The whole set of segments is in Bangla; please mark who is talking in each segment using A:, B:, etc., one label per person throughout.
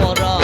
A: por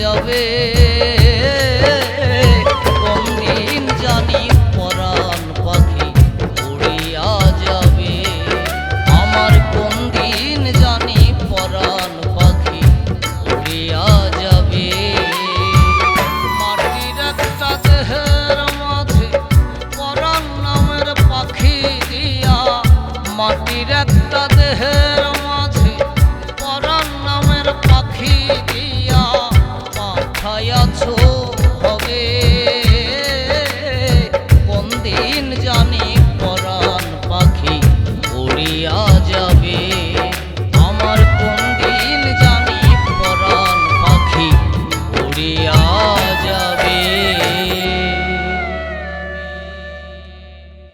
A: যাবে। কোন দিন জানি পরাণ পাখি উড়িয়া যাবে। আমার জানি পাখি উড়িয়া যাবে। মাটির একটা দেহের মাঝে মাটির পাখি দিয়া মাথায় হবে